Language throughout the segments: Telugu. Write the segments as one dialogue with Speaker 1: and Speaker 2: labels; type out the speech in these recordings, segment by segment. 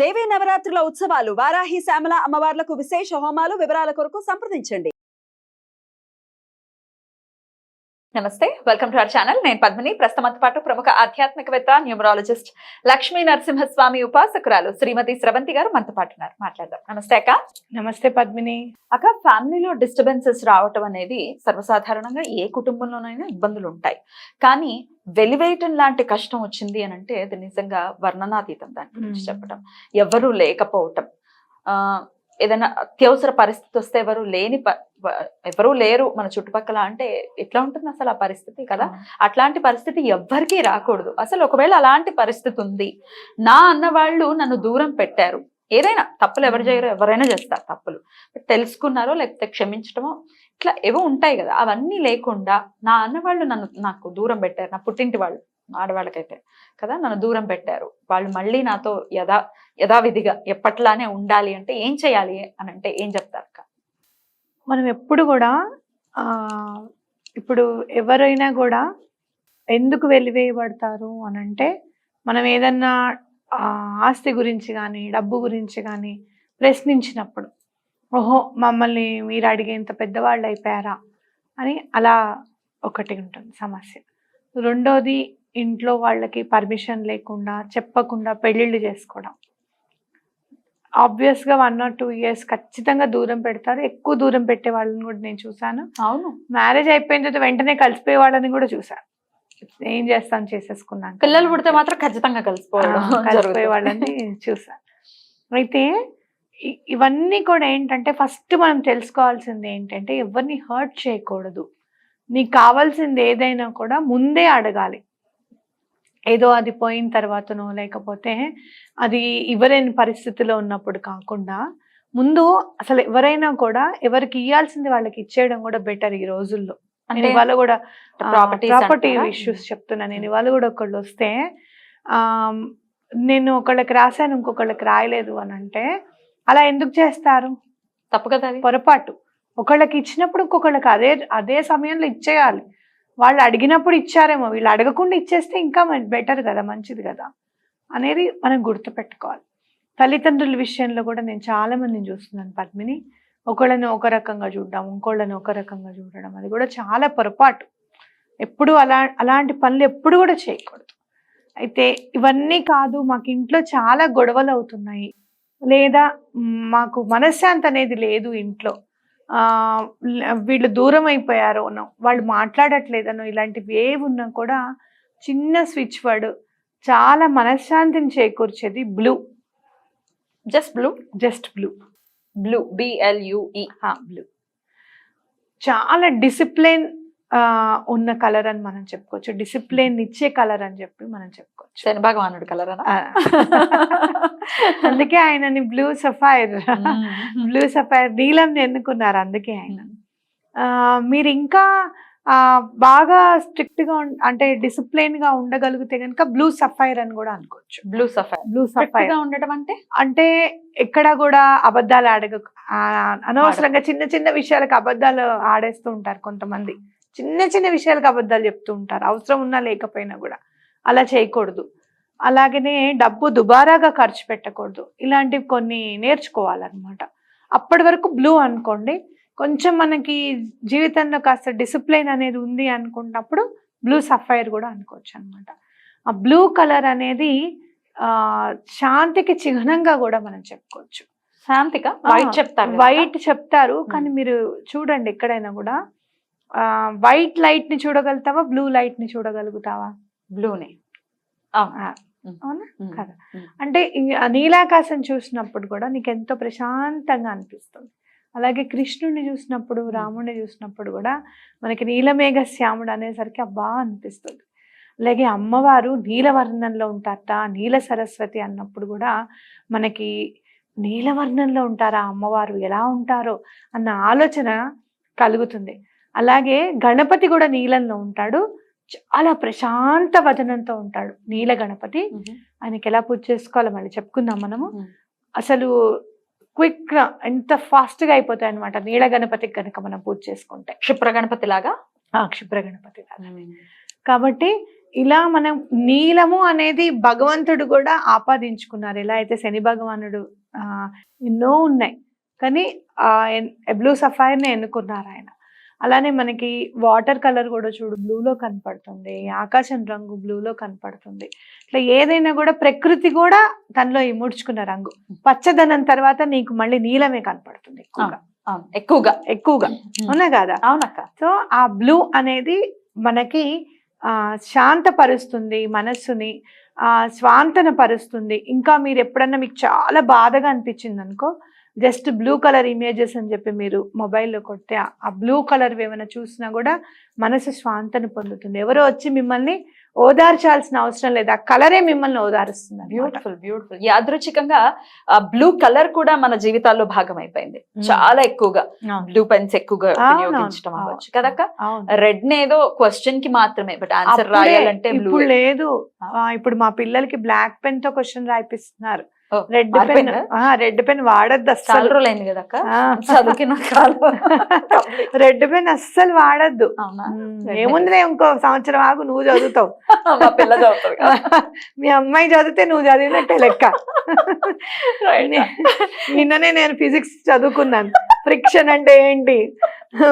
Speaker 1: దేవీ నవరాత్రుల ఉత్సవాలు వారాహి శ్యామల అమ్మవార్లకు విశేష హోమాలు వివరాల కొరకు సంప్రదించండి. నమస్తే వెల్కమ్ టు అవర్ ఛానల్. నేను పద్మిని. ప్రస్తుతం పాటు ప్రముఖ ఆధ్యాత్మికవేత్త న్యూమరాలజిస్ట్ లక్ష్మీ నరసింహస్వామి ఉపాసకురాలు శ్రీమతి స్రవంతి గారు మనతో పాటు ఉన్నారు. మాట్లాడదాం. నమస్తే అక్క.
Speaker 2: నమస్తే పద్మిని.
Speaker 1: అక్క ఫ్యామిలీలో డిస్టర్బెన్సెస్ రావటం అనేది సర్వసాధారణంగా ఏ కుటుంబంలోనైనా ఇబ్బందులు ఉంటాయి. కానీ వెలివేయటం లాంటి కష్టం వచ్చింది అని అంటే అది నిజంగా వర్ణనాతీతం దాని గురించి
Speaker 2: మ్మ్.
Speaker 1: చెప్పటం. ఎవరు లేకపోవటం. ఆ ఏదైనా అత్యవసర పరిస్థితి వస్తే ఎవరు లేని ఎవరూ లేరు మన చుట్టుపక్కల అంటే ఎట్లా ఉంటుంది అసలు ఆ పరిస్థితి కదా? అట్లాంటి పరిస్థితి ఎవ్వరికీ రాకూడదు. అసలు ఒకవేళ అలాంటి పరిస్థితి ఉంది నా అన్న వాళ్ళు నన్ను దూరం పెట్టారు. ఏదైనా తప్పులు ఎవరు చేయరు ఎవరైనా చేస్తారు తప్పులు. బట్ తెలుసుకున్నారో లేకపోతే క్షమించడమో ఇట్లా ఏవో ఉంటాయి కదా అవన్నీ లేకుండా నా అన్న వాళ్ళు నన్ను నాకు దూరం పెట్టారు నా పుట్టింటి వాళ్ళు ఆడవాళ్ళకైతే కదా నన్ను దూరం పెట్టారు. వాళ్ళు మళ్ళీ నాతో యథా యథావిధిగా ఎప్పట్లానే ఉండాలి అంటే ఏం చేయాలి అని అంటే ఏం చెప్తారు అక్క?
Speaker 2: మనం ఎప్పుడు కూడా ఇప్పుడు ఎవరైనా కూడా ఎందుకు వెలివేయబడతారు అని అంటే మనం ఏదన్నా ఆస్తి గురించి కానీ డబ్బు గురించి కానీ ప్రశ్నించినప్పుడు ఓహో మమ్మల్ని మీరు అడిగేంత పెద్దవాళ్ళు అయిపోయారా? అని అలా ఒకటి ఉంటుంది సమస్య. రెండోది ఇంట్లో వాళ్ళకి పర్మిషన్ లేకుండా చెప్పకుండా పెళ్ళిళ్ళు చేసుకోవడం. ఆబ్వియస్గా వన్ ఆర్ టూ ఇయర్స్ ఖచ్చితంగా దూరం పెడతారు. ఎక్కువ దూరం పెట్టే వాళ్ళని కూడా నేను చూసాను
Speaker 1: అవును.
Speaker 2: మ్యారేజ్ అయిపోయిన తర్వాత వెంటనే కలిసిపోయే వాళ్ళని కూడా చూసాను ఏం చేస్తాను చేసేసుకున్నాను
Speaker 1: పిల్లలు పుడితే మాత్రం ఖచ్చితంగా కలిసిపోవడం
Speaker 2: కలిసిపోయే. వాళ్ళని చూసాను అయితే ఇవన్నీ కూడా ఏంటంటే ఫస్ట్ మనం తెలుసుకోవాల్సింది ఏంటంటే ఎవరిని హర్ట్ చేయకూడదు. నీకు కావాల్సింది ఏదైనా కూడా ముందే అడగాలి. ఏదో అది పోయిన తర్వాతనో లేకపోతే అది ఇవ్వలేని పరిస్థితిలో ఉన్నప్పుడు కాకుండా ముందు అసలు ఎవరైనా కూడా ఎవరికి ఇవ్వాల్సింది వాళ్ళకి ఇచ్చేయడం కూడా బెటర్ ఈ రోజుల్లో.
Speaker 1: అంటే
Speaker 2: ఇవాళ కూడా ప్రాపర్టీ
Speaker 1: అంటారా?
Speaker 2: ఇష్యూస్ చెప్తున్నా. నేను ఇవాళ కూడా ఒకళ్ళు వస్తే ఆ, నేను ఒకళ్ళకి రాశాను ఇంకొకళ్ళకి రాయలేదు అని అంటే అలా ఎందుకు చేస్తారు?
Speaker 1: తప్పు కదా
Speaker 2: పొరపాటు. ఒకళ్ళకి ఇచ్చినప్పుడు ఇంకొకళ్ళకి అదే అదే సమయంలో ఇచ్చేయాలి. వాళ్ళు అడిగినప్పుడు ఇచ్చారేమో. వీళ్ళు అడగకుండా ఇచ్చేస్తే ఇంకా బెటర్ కదా మంచిది కదా అనేది మనం గుర్తుపెట్టుకోవాలి. తల్లిదండ్రుల విషయంలో కూడా నేను చాలా మందిని చూస్తున్నాను పద్మిని. ఒకళ్ళని ఒక రకంగా చూడడం ఇంకోళ్ళని ఒక రకంగా చూడడం అది కూడా చాలా పొరపాటు. ఎప్పుడు అలా అలాంటి పనులు ఎప్పుడు కూడా చేయకూడదు. అయితే ఇవన్నీ కాదు మాకు ఇంట్లో చాలా గొడవలు అవుతున్నాయి. లేదా మాకు మనశ్శాంతి అనేది లేదు ఇంట్లో. వీళ్ళు దూరం అయిపోయారోనో వాళ్ళు మాట్లాడట్లేదనో ఇలాంటివి ఏవి ఉన్నా కూడా చిన్న స్విచ్ వర్డ్ చాలా మనశ్శాంతిని చేకూర్చేది blue.
Speaker 1: Just blue
Speaker 2: just blue
Speaker 1: blue B L U E
Speaker 2: blue చాలా డిసిప్లిన్ ఉన్న కలర్ అని మనం చెప్పుకోవచ్చు. డిసిప్లిన్ ఇచ్చే కలర్ అని చెప్పి మనం చెప్పుకోవచ్చు.
Speaker 1: శని భగవానుడు కలర్.
Speaker 2: అందుకే ఆయనని బ్లూ సఫైర్ బ్లూ సఫైర్ నీలం ఎన్నుకున్నారు అందుకే ఆయన. మీరు ఇంకా బాగా స్ట్రిక్ట్గా అంటే డిసిప్లిన్గా ఉండగలిగితే కనుక బ్లూ సఫైర్ అని కూడా అనుకోవచ్చు.
Speaker 1: బ్లూ సఫైర్
Speaker 2: బ్లూ
Speaker 1: సఫైర్గా ఉండటం అంటే?
Speaker 2: అంటే ఎక్కడ కూడా అబద్ధాలు ఆడగ ఆ, అనవసరంగా చిన్న చిన్న విషయాలకు అబద్ధాలు ఆడేస్తూ ఉంటారు కొంతమంది. చిన్న చిన్న విషయాలకు అబద్ధాలు చెప్తూ ఉంటారు. అవసరం ఉన్నా లేకపోయినా కూడా. అలా చేయకూడదు. అలాగనే డబ్బు దుబారాగా ఖర్చు పెట్టకూడదు. ఇలాంటివి కొన్ని నేర్చుకోవాలన్నమాట. అప్పటి వరకు బ్లూ అనుకోండి. కొంచెం మనకి జీవితంలో కాస్త డిసిప్లిన్ అనేది ఉంది అనుకున్నప్పుడు బ్లూ సఫైర్ కూడా అనుకోవచ్చు అనమాట ఆ బ్లూ కలర్ అనేది శాంతికి చిహ్నంగా కూడా మనం చెప్పుకోవచ్చు.
Speaker 1: శాంతిక? వైట్ చెప్తారు
Speaker 2: వైట్ చెప్తారు కానీ మీరు చూడండి ఎక్కడైనా కూడా. వైట్ లైట్ని చూడగలుగుతావా బ్లూ లైట్ని చూడగలుగుతావా?
Speaker 1: బ్లూనే.
Speaker 2: అవునా. కదా. అంటే నీలాకాశం చూసినప్పుడు కూడా నీకు ఎంతో ప్రశాంతంగా అనిపిస్తుంది. అలాగే కృష్ణుడిని చూసినప్పుడు రాముడిని చూసినప్పుడు కూడా మనకి నీలమేఘ శ్యాముడు అనేసరికి అబ్బా అనిపిస్తుంది. అలాగే అమ్మవారు నీలవర్ణంలో ఉంటారట నీల సరస్వతి అన్నప్పుడు కూడా మనకి నీలవర్ణంలో ఉంటారా అమ్మవారు? ఎలా ఉంటారో అన్న ఆలోచన కలుగుతుంది. అలాగే గణపతి కూడా నీలంలో ఉంటాడు. చాలా ప్రశాంత వదనంతో ఉంటాడు నీల గణపతి. ఆయనకి ఎలా పూజ చేసుకోవాలో మళ్ళీ చెప్పుకుందాం మనము. అసలు క్విక్గా ఎంత ఫాస్ట్గా అయిపోతాయి అనమాట నీల గణపతికి కనుక మనం పూజ చేసుకుంటే.
Speaker 1: క్షిప్ర గణపతి లాగా?
Speaker 2: ఆ క్షిప్ర గణపతి లాగా. కాబట్టి ఇలా మనం నీలము అనేది భగవంతుడు కూడా ఆపాదించుకున్నారు. ఎలా అయితే శని భగవానుడు ఆ, ఎన్నో ఉన్నాయి. కానీ ఆ బ్లూ సఫైర్ని ఎన్నుకున్నారు ఆయన. అలానే మనకి వాటర్ కలర్ కూడా చూడు బ్లూలో కనపడుతుంది. ఆకాశం రంగు బ్లూలో కనపడుతుంది. ఇట్లా ఏదైనా కూడా ప్రకృతి కూడా తనలో ఇముడ్చుకున్న రంగు. పచ్చదనం తర్వాత నీకు మళ్ళీ నీలమే కనపడుతుంది ఎక్కువగా.
Speaker 1: ఎక్కువగా.
Speaker 2: ఎక్కువగా. అవునా కదా?
Speaker 1: అవునక్క.
Speaker 2: సో ఆ బ్లూ అనేది మనకి శాంతపరుస్తుంది మనస్సుని స్వాంతనపరుస్తుంది. స్వాంతన పరుస్తుంది ఇంకా మీరు ఎప్పుడన్నా మీకు చాలా బాధగా అనిపించింది అనుకో జస్ట్ బ్లూ కలర్ ఇమేజెస్ అని చెప్పి మీరు మొబైల్లో కొడితే ఆ- ఆ బ్లూ కలర్ ఏమైనా చూసినా కూడా మనసు స్వాంతన పొందుతుంది. ఎవరో వచ్చి మిమ్మల్ని ఓదార్చాల్సిన అవసరం లేదు. ఆ కలరే మిమ్మల్ని ఓదారుస్తుంది.
Speaker 1: బ్యూటిఫుల్ బ్యూటిఫుల్ యాదృచ్ఛికంగా బ్లూ కలర్ కూడా మన జీవితాల్లో భాగం అయిపోయింది. చాలా ఎక్కువగా. బ్లూ పెన్స్ ఎక్కువగా. వినియోగించడం అవ్వచ్చు. కదక్క? రెడ్ నేదో క్వశ్చన్కి మాత్రమే బట్ ఆన్సర్ రాయాలంటే బ్లూ
Speaker 2: ఇప్పుడు లేదు.
Speaker 1: ఆ.
Speaker 2: ఆ, ఇప్పుడు మా పిల్లలకి బ్లాక్ పెన్తో question రాయిపిస్తున్నారు. Red pen? Red pen వాడద్దు అస్సలు.
Speaker 1: రోజులు అయింది కదక్క
Speaker 2: ఆ.
Speaker 1: చదువుకిన.
Speaker 2: రెడ్ పెన్ అస్సలు వాడద్దు. ఏముందిలే ఇంకో సంవత్సరం ఆగు నువ్వు చదువుతావు.
Speaker 1: మా కదా.
Speaker 2: అమ్మాయి చదివితే నువ్వు చదివినట్టే లెక్క. నిన్ననే నేను ఫిజిక్స్ చదువుకున్నాను. ఫ్రిక్షన్ అంటే ఏంటి?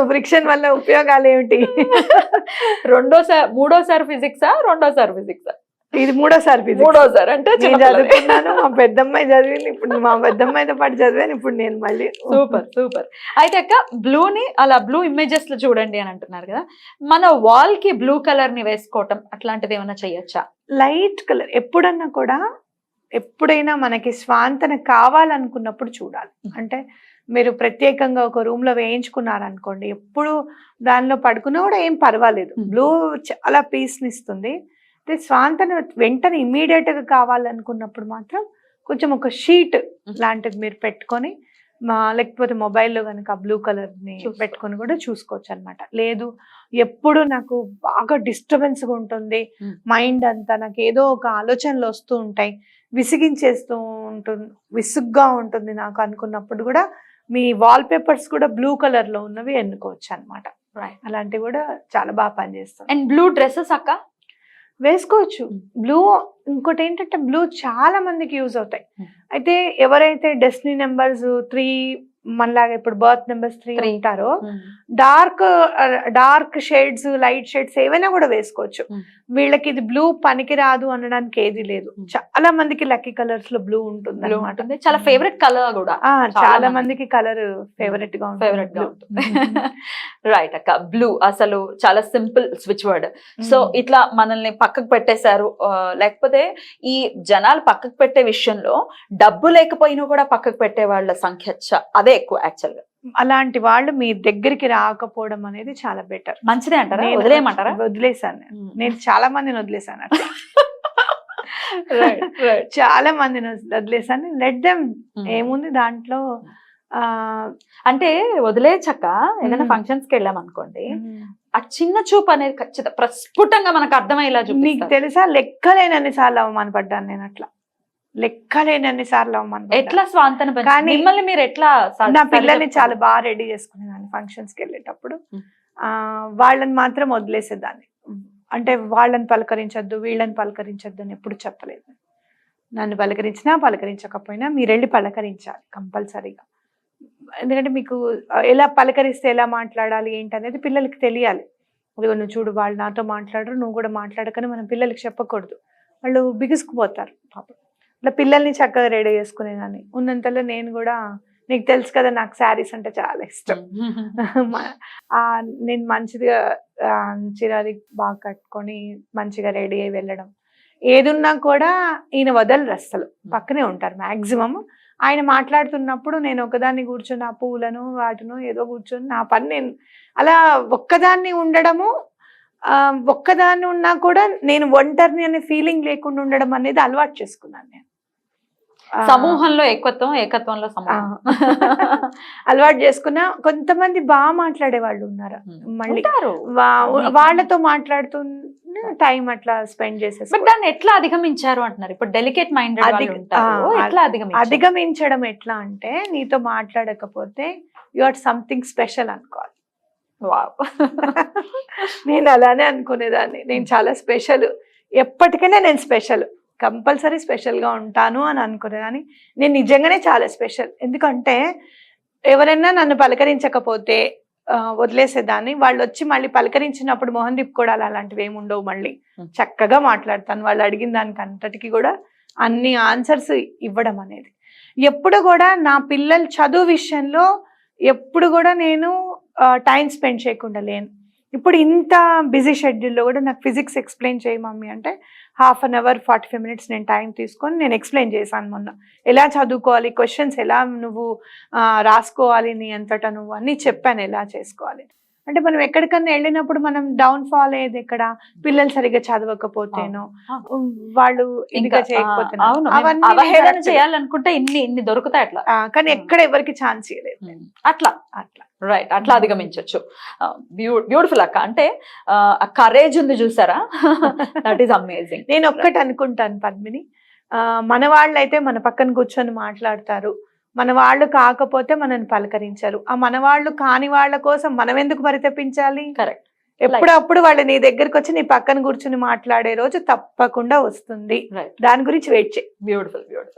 Speaker 2: ఫ్రిక్షన్ వల్ల ఉపయోగాలు ఏమిటి?
Speaker 1: రెండోసారి మూడోసారి ఫిజిక్సా రెండోసారి ఫిజిక్సా
Speaker 2: ఇది మూడోసారి ఫిజిక్స్
Speaker 1: మూడోసారి అంటే
Speaker 2: నేను చదువుకున్నాను మా పెద్దమ్మాయి చదివింది ఇప్పుడు మా పెద్దమ్మాయితో పాటు చదివాను ఇప్పుడు నేను మళ్ళీ
Speaker 1: సూపర్ సూపర్. అయితే అక్క బ్లూ ని అలా బ్లూ ఇమేజెస్లో చూడండి అని అంటున్నారు కదా మన వాల్కి బ్లూ కలర్ని వేసుకోవటం అట్లాంటిది ఏమైనా చెయ్యొచ్చా
Speaker 2: లైట్ కలర్ ఎప్పుడన్నా కూడా ఎప్పుడైనా మనకి స్వాంతన కావాలనుకున్నప్పుడు చూడాలి. అంటే మీరు ప్రత్యేకంగా ఒక రూమ్లో వేయించుకున్నారనుకోండి ఎప్పుడు దానిలో పడుకున్నా కూడా ఏం పర్వాలేదు. బ్లూ చాలా పీస్ ఇస్తుంది. అయితే స్వాంతన వెంటనే ఇమీడియట్గా కావాలనుకున్నప్పుడు మాత్రం కొంచెం ఒక షీట్ లాంటిది మీరు పెట్టుకొని మా లేకపోతే మొబైల్లో కనుక బ్లూ కలర్ని
Speaker 1: చూసుకో.
Speaker 2: పెట్టుకొని కూడా చూసుకోవచ్చు అనమాట లేదు ఎప్పుడు నాకు బాగా డిస్టర్బెన్స్గా ఉంటుంది. మైండ్ అంతా నాకు ఏదో ఒక ఆలోచనలు వస్తూ ఉంటాయి విసిగించేస్తూ ఉంటుంది విసుగ్గా ఉంటుంది నాకు అనుకున్నప్పుడు కూడా మీ వాల్ పేపర్స్ కూడా బ్లూ కలర్లో ఉన్నవి ఎన్నుకోవచ్చు అనమాట. అలాంటివి కూడా చాలా బాగా పనిచేస్తుంది
Speaker 1: అండ్ బ్లూ డ్రెస్సెస్ అక్క
Speaker 2: వేసుకోవచ్చు. బ్లూ ఇంకోటి ఏంటంటే బ్లూ చాలా మందికి యూజ్ అవుతాయి. అయితే ఎవరైతే డెస్టినీ నెంబర్స్ త్రీ మనలాగా ఇప్పుడు బర్త్ నెంబర్స్ త్రీ. ఉంటారో dark dark shades light shades ఏవైనా కూడా వేసుకోవచ్చు. వీళ్ళకి ఇది బ్లూ పనికి రాదు అనడానికి ఏది లేదు. చాలా మందికి లక్కీ కలర్స్లో బ్లూ ఉంటుంది.
Speaker 1: ఉంటుంది చాలా ఫేవరెట్ కలర్ కూడా చాలా
Speaker 2: చాలా
Speaker 1: మంది.
Speaker 2: మందికి కలర్ ఫేవరెట్గా ఫేవరెట్గా. ఉంటుంది
Speaker 1: రైట్ అక్క బ్లూ అసలు చాలా సింపుల్ స్విచ్ వర్డ్ సో. ఇట్లా మనల్ని పక్కకు పెట్టేశారు లేకపోతే ఈ జనాలు పక్కకు పెట్టే విషయంలో డబ్బు లేకపోయినా కూడా పక్కకు పెట్టే వాళ్ళ సంఖ్య చ- అదే ఎక్కువ యాక్చువల్గా.
Speaker 2: అలాంటి వాళ్ళు మీ దగ్గరికి రాకపోవడం అనేది చాలా బెటర్
Speaker 1: మంచిదే అంటారా? వదిలేయమంటారా?
Speaker 2: వదిలేసాను నేను. నేను చాలా మందిని వదిలేసాను
Speaker 1: రైట్
Speaker 2: చాలా మందిని వదిలేసాను లెట్ దెమ్ ఏముంది దాంట్లో ఆ
Speaker 1: అంటే వదిలేచక్క ఏదైనా. ఫంక్షన్స్కి వెళ్ళాం అనుకోండి ఆ చిన్న చూపు అనేది ఖచ్చిత ప్రస్ఫుటంగా మనకు అర్థమయ్యేలా
Speaker 2: నీకు
Speaker 1: చూపిస్తారు
Speaker 2: తెలుసా లెక్కలేనన్ని సార్లు అవమానపడ్డాను నేను అట్లా. లెక్కలేనన్ని సార్లు అవమానపడ్డాను
Speaker 1: ఎట్లా స్వాంతన మిమ్మల్ని మీరు ఎట్లా
Speaker 2: నా పిల్లల్ని? చాలా బాగా రెడీ చేసుకునేదాన్ని ఫంక్షన్స్కి వెళ్ళేటప్పుడు. ఆ వాళ్ళని మాత్రం వదిలేసేదాన్ని. అంటే వాళ్ళని పలకరించొద్దు వీళ్ళని పలకరించొద్దు అని ఎప్పుడు చెప్పలేదు. నన్ను పలకరించినా పలకరించకపోయినా మీరు వెళ్ళి పలకరించాలి కంపల్సరీగా. ఎందుకంటే మీకు ఎలా పలకరిస్తే ఎలా మాట్లాడాలి ఏంటి అనేది పిల్లలకి తెలియాలి. ఇదిగో నువ్వు చూడు వాళ్ళు నాతో మాట్లాడరు నువ్వు కూడా మాట్లాడకని మనం పిల్లలకి చెప్పకూడదు. వాళ్ళు బిగుసుకుపోతారు పాపం. ఇట్లా పిల్లల్ని చక్కగా రెడీ చేసుకునేదాన్ని ఉన్నంతలో నేను కూడా నీకు తెలుసు కదా నాకు శారీస్ అంటే చాలా ఇష్టం. నేను మంచిగా చిరాది బాగా కట్టుకొని మంచిగా రెడీ అయి వెళ్ళడం. ఏదున్నా కూడా ఈయన వదలరు అస్సలు. పక్కనే ఉంటారు మాక్సిమం ఆయన మాట్లాడుతున్నప్పుడు నేను ఒకదాన్ని కూర్చొని ఆ పూలను వాటిను ఏదో కూర్చొని నా పని నేను అలా ఒక్కదాన్ని ఉండడము ఒక్కదాన్ని ఉన్నా కూడా నేను ఒంటరిని అనే ఫీలింగ్ లేకుండా ఉండడం అనేది అలవాటు చేసుకున్నాను నేను.
Speaker 1: సమూహంలో ఏకత్వం ఏకత్వంలో సమూహం.
Speaker 2: అలవాటు చేసుకున్న కొంతమంది బాగా మాట్లాడే వాళ్ళు ఉన్నారు మళ్ళీ వాళ్ళతో మాట్లాడుతూ టైం అట్లా స్పెండ్ చేసేసి
Speaker 1: దాన్ని ఎట్లా అధిగమించారు అంటున్నారు? ఇప్పుడు డెలికేట్ అధిగమించారు?
Speaker 2: అధిగమించడం ఎట్లా అంటే నీతో మాట్లాడకపోతే యు ఆర్ సంథింగ్ స్పెషల్ అనుకోవాలి. నేను అలానే అనుకునేదాన్ని. నేను చాలా స్పెషల్. ఎప్పటికైనా నేను స్పెషల్. కంపల్సరీ స్పెషల్గా ఉంటాను అని అనుకునేదాన్ని నేను నిజంగానే చాలా స్పెషల్. ఎందుకంటే ఎవరైనా నన్ను పలకరించకపోతే వదిలేసేదాన్ని. వాళ్ళు వచ్చి మళ్ళీ పలకరించినప్పుడు మొహం తిప్పుకోవడాలు అలాంటివి ఏమి ఉండవు మళ్ళీ. చక్కగా మాట్లాడతాను. వాళ్ళు అడిగిన దానికి అంతటికి కూడా అన్ని ఆన్సర్స్ ఇవ్వడం అనేది. ఎప్పుడు కూడా నా పిల్లల చదువు విషయంలో ఎప్పుడు కూడా నేను టైం స్పెండ్ చేయకుండా లేను. ఇప్పుడు ఇంత బిజీ షెడ్యూల్లో కూడా నాకు ఫిజిక్స్ ఎక్స్ప్లెయిన్ చేయి మమ్మీ అంటే half an hour forty five minutes నేను టైం తీసుకొని నేను ఎక్స్ప్లెయిన్ చేశాను మొన్న. ఎలా చదువుకోవాలి? క్వశ్చన్స్ ఎలా నువ్వు రాసుకోవాలి నీ అంతటా నువ్వు అని చెప్పాను ఎలా చేసుకోవాలి. అంటే మనం ఎక్కడికన్నా వెళ్ళినప్పుడు మనం డౌన్ ఫాల్ అయ్యేది ఎక్కడ? పిల్లలు సరిగ్గా చదవకపోతేనో? వాళ్ళు
Speaker 1: ఇంకా
Speaker 2: చేయకపోతేనో.
Speaker 1: చేయాలనుకుంటే ఇన్ని ఇన్ని దొరుకుతాయి అట్లా.
Speaker 2: కానీ. ఎక్కడ ఎవరికి ఛాన్స్ ఇవ్వలేదు
Speaker 1: అట్లా.
Speaker 2: అట్లా.
Speaker 1: రైట్ అట్లా అధిగమించవచ్చు బ్యూటిఫుల్ అక్క. అంటే ఆ కరేజ్ ఉంది చూసారా? దట్ ఈస్ అమేజింగ్
Speaker 2: నేను ఒక్కటి అనుకుంటాను పద్మిని. మన వాళ్ళు అయితే మన పక్కన కూర్చొని మాట్లాడతారు. మన వాళ్ళు కాకపోతే మనల్ని పలకరించరు. ఆ మన వాళ్ళు కాని వాళ్ళ కోసం మనం ఎందుకు పరితపించాలి?
Speaker 1: కరెక్ట్.
Speaker 2: ఎప్పుడప్పుడు వాళ్ళు నీ దగ్గరికి వచ్చి నీ పక్కన కూర్చుని మాట్లాడే రోజు తప్పకుండా వస్తుంది. దాని గురించి వెయిట్ చేయి.
Speaker 1: Beautiful beautiful